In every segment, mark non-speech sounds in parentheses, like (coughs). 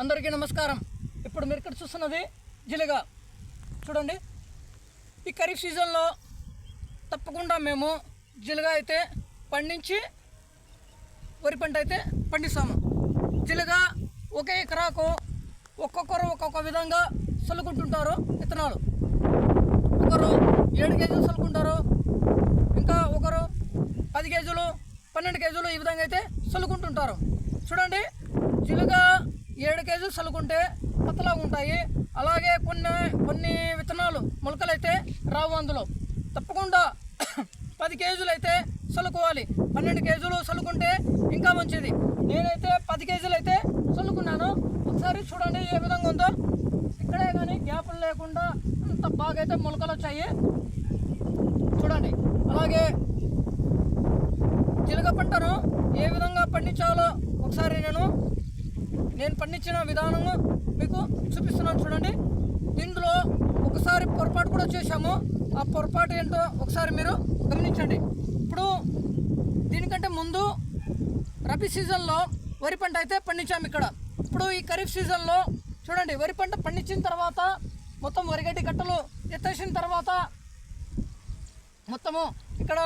అందరికీ నమస్కారం. ఇప్పుడు మీరు ఇక్కడ చూస్తున్నది జిలుగ చూడండి. ఈ ఖరీఫ్ సీజన్లో తప్పకుండా మేము జిలుగ అయితే పండించి వరి పంట అయితే పండిస్తాము. జిలుగ ఒకే ఎకరాకు ఒక్కొక్కరు ఒక్కొక్క విధంగా చల్లుకుంటుంటారు విత్తనాలు. ఒకరు ఏడు కేజీలు చల్లుకుంటారు. ఇంకా ఒకరు పది కేజీలు పన్నెండు కేజీలు ఈ విధంగా అయితే చల్లుకుంటుంటారు. చూడండి. జిలుగా ఏడు కేజీలు చల్లుకుంటే పతలాగా ఉంటాయి. అలాగే కొన్ని కొన్ని విత్తనాలు మొలకలు అయితే రావు అందులో. తప్పకుండా (coughs) పది కేజీలు అయితే చల్లుకోవాలి. పన్నెండు కేజీలు చల్లుకుంటే ఇంకా మంచిది. నేనైతే పది కేజీలు అయితే చల్లుకున్నాను. ఒకసారి చూడండి ఏ విధంగా ఉందో. ఇక్కడే కానీ గ్యాపులు లేకుండా అంత బాగా అయితే మొలకలు వచ్చాయి. చూడండి. అలాగే జీలక పంటను ఏ విధంగా పండించాలో ఒకసారి నేను నేను పండించిన విధానం మీకు చూపిస్తున్నాను చూడండి. ఇందులో ఒకసారి పొరపాటు కూడా చేశాము. ఆ పొరపాటు ఏంటో ఒకసారి మీరు గమనించండి. ఇప్పుడు దీనికంటే ముందు రబీ సీజన్లో వరి పంట అయితే పండించాము ఇక్కడ. ఇప్పుడు ఈ ఖరీఫ్ సీజన్లో చూడండి వరి పంట పండించిన తర్వాత మొత్తం వరిగడ్డి గట్టలు ఎత్తేసిన తర్వాత మొత్తము ఇక్కడ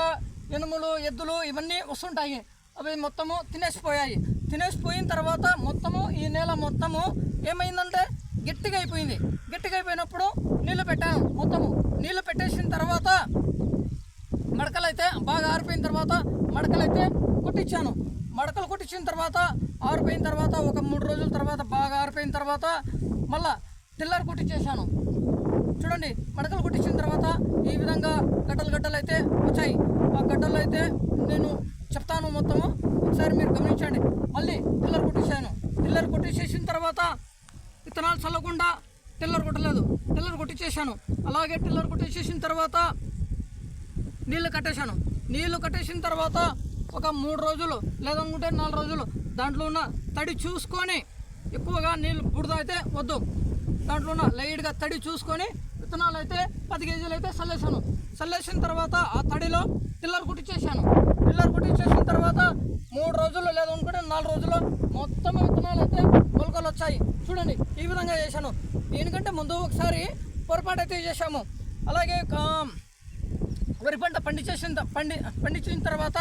ఎనుములు ఎద్దులు ఇవన్నీ వస్తుంటాయి. అవి మొత్తము తినేసిపోయాయి. తినేసిపోయిన తర్వాత మొత్తము ఈ నేల మొత్తము ఏమైందంటే గట్టిగా అయిపోయింది గట్టిగా అయిపోయినప్పుడు నీళ్ళు పెట్టాను మొత్తము. నీళ్ళు పెట్టేసిన తర్వాత మడకలైతే బాగా ఆరిపోయిన తర్వాత మడకలైతే కొట్టించాను మడకలు కొట్టించిన తర్వాత ఆరిపోయిన తర్వాత ఒక మూడు రోజుల తర్వాత బాగా ఆరిపోయిన తర్వాత మళ్ళా టిల్లర్ కొట్టించేశాను చూడండి మడకలు కొట్టించిన తర్వాత ఈ విధంగా గడ్డలు గడ్డలు అయితే వచ్చాయి. ఆ గడ్డలు అయితే నేను చెప్తాను మొత్తము. ఒకసారి మీరు గమనించండి. మళ్ళీ పిల్లర్ కొట్టేసాను టిల్లర్ కొట్టేసేసిన తర్వాత విత్తనాలు చల్లకుండా టిల్లర్ కొట్టలేదు. టిల్లర్ కొట్టించేసాను అలాగే టిల్లర్ కొట్టేసేసిన తర్వాత నీళ్ళు కట్టేశాను. నీళ్ళు కట్టేసిన తర్వాత ఒక మూడు రోజులు లేదనుకుంటే నాలుగు రోజులు దాంట్లో ఉన్న తడి చూసుకొని ఎక్కువగా నీళ్ళు బుడద అయితే వద్దు. దాంట్లో ఉన్న లైట్గా తడి చూసుకొని విత్తనాలు అయితే పది కేజీలు అయితే చల్లేసాను చల్లేసిన తర్వాత ఆ తడిలో టిల్లర్ కుట్టించేసాను టిల్లర్ కుట్టించేసిన తర్వాత మూడు రోజులు లేదనుకుంటే నాలుగు రోజుల్లో మొత్తం విత్తనాలు అయితే మొలకలు వచ్చాయి. చూడండి ఈ విధంగా చేశాను. దీనికంటే ముందు ఒకసారి పొరపాటు అయితే చేశాము. అలాగే వరి పంట పండించేసిన పండి పండించిన తర్వాత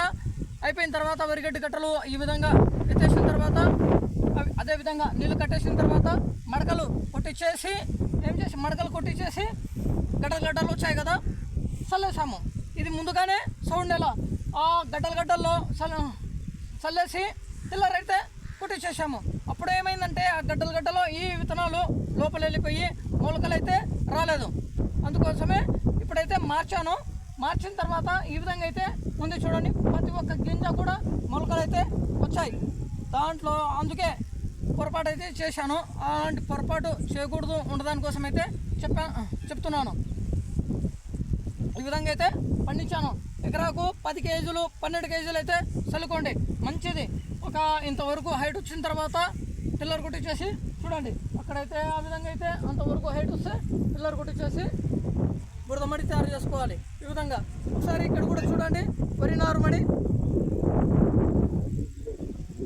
అయిపోయిన తర్వాత వరిగడ్డి కట్టలు ఈ విధంగా ఎత్తేసిన తర్వాత అదేవిధంగా అదే విధంగా నీళ్ళు కట్టేసిన తర్వాత మడకలు కొట్టించేసి ఏం చేసి మడకలు కొట్టించేసి గడ్డలు గడ్డలు వచ్చాయి కదా చల్లేసాము. ఇది ముందుగానే సౌండ్ ఎలా గడ్డలు గడ్డల్లో చల్ల చల్లేసి పిల్లర్ కుట్టించేసాము అప్పుడు ఏమైందంటే ఆ గడ్డలు గడ్డలో ఈ విత్తనాలు లోపల వెళ్ళిపోయి మొలకలు అయితే రాలేదు. అందుకోసమే ఇప్పుడైతే మార్చాను. మార్చిన తర్వాత ఈ విధంగా అయితే ఉంది చూడండి. ప్రతి ఒక్క గింజ కూడా మొలకలు అయితే వచ్చాయి. దాంట్లో అందుకే పొరపాటు అయితే చేశాను. అలాంటి పొరపాటు చేయకూడదు ఉండదాని కోసం అయితే చెప్పా చెప్తున్నాను. ఈ విధంగా అయితే పండించాను. ఎకరాకు పది కేజీలు పన్నెండు కేజీలు అయితే చల్లుకోండి. మంచిది. ఒక ఇంతవరకు హైట్ వచ్చిన తర్వాత పిల్లర్ కొట్టించేసి చూడండి. అక్కడైతే ఆ విధంగా అయితే అంతవరకు హైట్ వస్తే పిల్లర్ కొట్టించేసి బురద మడి తయారు చేసుకోవాలి. ఈ విధంగా. ఒకసారి ఇక్కడ కూడా చూడండి. వరి నారు మడి.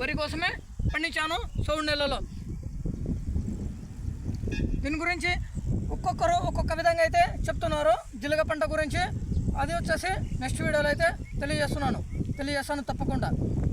వరి కోసమే పండించాను సౌండ్ నెలలో. దీని గురించి ఒక్కొక్కరు ఒక్కొక్క విధంగా అయితే చెప్తున్నారు. జిలగ పంట గురించి అది వచ్చేసి నెక్స్ట్ వీడియోలో అయితే తెలియజేస్తున్నాను. తెలియజేస్తాను తప్పకుండా.